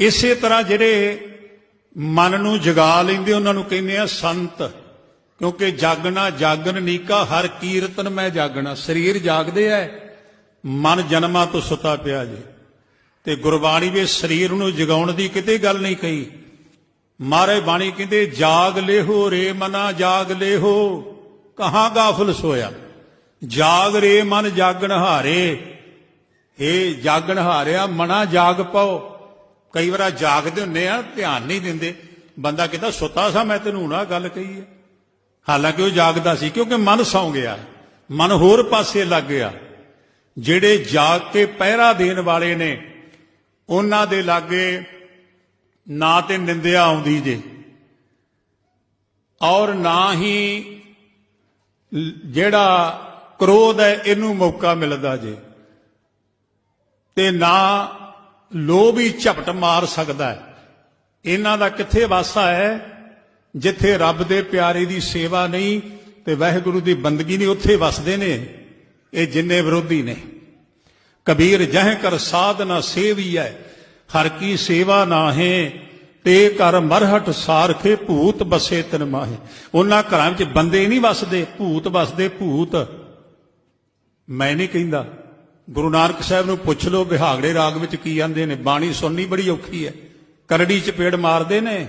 ਇਸੇ ਤਰ੍ਹਾਂ ਜਿਹੜੇ ਮਨ ਨੂੰ ਜਗਾ ਲੈਂਦੇ ਉਹਨਾਂ ਨੂੰ ਕਹਿੰਦੇ ਆ ਸੰਤ, ਕਿਉਂਕਿ ਜਾਗਣਾ ਜਾਗਣ ਨੀਕਾ, ਹਰ ਕੀਰਤਨ ਮੈਂ ਜਾਗਣਾ। ਸਰੀਰ ਜਾਗਦੇ ਐ, ਮਨ ਜਨਮਾਂ ਤੋਂ ਸੁੱਤਾ ਪਿਆ ਜੇ। ਤੇ ਗੁਰਬਾਣੀ ਵਿੱਚ ਸਰੀਰ ਨੂੰ ਜਗਾਉਣ ਦੀ ਕਿਤੇ ਗੱਲ ਨਹੀਂ ਕਹੀ। ਮਾਰੇ ਬਾਣੀ ਕਹਿੰਦੇ, ਜਾਗ ਲੇਹੋ ਰੇ ਮਨਾ, ਜਾਗ ਲੇਹੋ, ਕਹਾਂ ਗਾਫਲ ਸੋਇਆ? ਜਾਗ ਰੇ ਮਨ, ਜਾਗਣ ਹਾਰੇ ਇਹ ਜਾਗਣ ਹਾਰਿਆ, ਮਨਾ ਜਾਗ ਪਾਓ। ਕਈ ਵਾਰ ਜਾਗਦੇ ਹੁੰਨੇ ਆ, ਧਿਆਨ ਨਹੀਂ ਦਿੰਦੇ। ਬੰਦਾ ਕਹਿੰਦਾ, ਸੁੱਤਾ ਸਾਂ, ਮੈਂ ਤੈਨੂੰ ਨਾ ਗੱਲ ਕਹੀ ਹੈ ਹਾਲਾਂਕਿ ਉਹ ਜਾਗਦਾ ਸੀ, ਕਿਉਂਕਿ ਮਨ ਸੌਂ ਗਿਆ। ਮਨ ਹੋਰ ਪਾਸੇ ਲੱਗ ਗਿਆ। ਜਿਹੜੇ ਜਾਗ ਕੇ ਪਹਿਰਾ ਦੇਣ ਵਾਲੇ ਨੇ, ਉਹਨਾਂ ਦੇ ਲਾਗੇ ਨਾ ਤੇ ਨਿੰਦਿਆ ਆਉਂਦੀ ਜੇ। ਔਰ ਨਾ ਹੀ ਜਿਹੜਾ ਕ੍ਰੋਧ ਹੈ, ਇਹਨੂੰ ਮੌਕਾ ਮਿਲਦਾ ਜੇ। ਤੇ ਨਾ ਲੋਭ ਹੀ ਝਪਟ ਮਾਰ ਸਕਦਾ ਹੈ। ਇਹਨਾਂ ਦਾ ਕਿੱਥੇ ਵਾਸਾ ਹੈ? ਜਿੱਥੇ ਰੱਬ ਦੇ ਪਿਆਰੇ ਦੀ ਸੇਵਾ ਨਹੀਂ ਤੇ ਵਾਹਿਗੁਰੂ ਦੀ ਬੰਦਗੀ ਨਹੀਂ, ਉੱਥੇ ਵਸਦੇ ਨੇ। ਇਹ ਜਿੰਨੇ ਵਿਰੋਧੀ ਨੇ। ਕਬੀਰ ਜਹ ਕਰ ਸਾਧਨਾ ਹੈ ਹਰ ਕੀ ਸੇਵਾ ਨਾਹੇ, ਤੇ ਕਰ ਮਰਹਟ ਸਾਰਖੇ ਭੂਤ ਬਸੇ ਤਨ ਮਾਹੇ। ਉਹਨਾਂ ਘਰਾਂ ਵਿੱਚ ਬੰਦੇ ਨਹੀਂ ਵਸਦੇ, ਭੂਤ ਵਸਦੇ ਭੂਤ। ਮੈਂ ਨਹੀਂ ਕਹਿੰਦਾ। ਗੁਰੂ ਨਾਨਕ ਸਾਹਿਬ ਨੂੰ ਪੁੱਛ ਲਓ ਵਿਹਾਗੜੇ ਰਾਗ ਵਿੱਚ ਕੀ ਆਂਦੇ ਨੇ। ਬਾਣੀ ਸੁਣਨੀ ਬੜੀ ਔਖੀ ਹੈ। ਕਰੜੀ ਚ ਪੇੜ ਮਾਰਦੇ ਨੇ।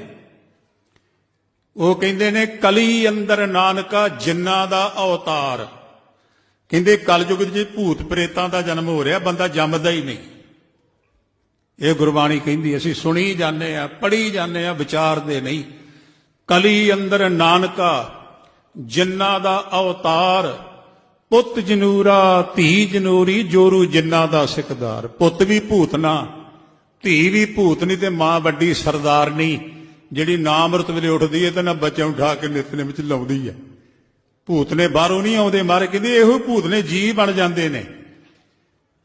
ਉਹ ਕਹਿੰਦੇ ਨੇ, ਕਲੀ ਅੰਦਰ ਨਾਨਕਾ ਜਿੰਨਾ ਦਾ ਅਵਤਾਰ। ਕਹਿੰਦੇ, ਕਲਯੁਗ ਵਿੱਚ ਭੂਤ ਪ੍ਰੇਤਾਂ ਦਾ ਜਨਮ ਹੋ ਰਿਹਾ, ਬੰਦਾ ਜੰਮਦਾ ਹੀ ਨਹੀਂ। ਇਹ ਗੁਰਬਾਣੀ ਕਹਿੰਦੀ, ਅਸੀਂ ਸੁਣੀ ਜਾਂਦੇ ਆ ਪੜ੍ਹੀ ਜਾਂਦੇ ਆ ਵਿਚਾਰਦੇ ਨਹੀਂ। ਕਲੀ ਅੰਦਰ ਨਾਨਕਾ ਜਿੰਨਾ ਦਾ ਅਵਤਾਰ। ਪੁੱਤ ਜਨੂਰਾ, ਧੀ ਜਨੂਰੀ, ਜੋਰੂ ਜਿੰਨਾ ਦਾ ਸਿਕਦਾਰ। ਪੁੱਤ ਵੀ ਭੂਤ ਨਾ, ਧੀ ਵੀ ਭੂਤਨੀ ਤੇ ਮਾਂ ਵੱਡੀ ਸਰਦਾਰਨੀ ਜਿਹੜੀ ਨਾ ਅੰਮ੍ਰਿਤ ਵੇਲੇ ਉੱਠਦੀ ਹੈ ਤੇ ਨਾ ਬੱਚਿਆਂ ਉਠਾ ਕੇ ਨਿਤਨੇ ਵਿੱਚ ਲਾਉਂਦੀ ਹੈ। ਭੂਤ ਨੇ ਬਾਹਰੋਂ ਨਹੀਂ ਆਉਂਦੇ ਮਾਰੇ, ਕਹਿੰਦੇ ਇਹੋ ਭੂਤ ਨੇ ਜੀ ਬਣ ਜਾਂਦੇ ਨੇ।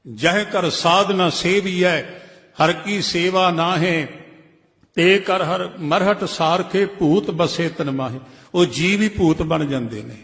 ਜਹ ਕਰ ਸਾਧਨਾ ਸੇਵੀ ਹੈ ਹਰ ਕੀ ਸੇਵਾ ਨਾ ਹੈ ਤੇ ਕਰ ਹਰ ਮਰਹਟ ਸਾਰਖੇ, ਭੂਤ ਬਸੇ ਤਨ ਮਾਹੇ। ਉਹ ਜੀ ਵੀ ਭੂਤ ਬਣ ਜਾਂਦੇ ਨੇ।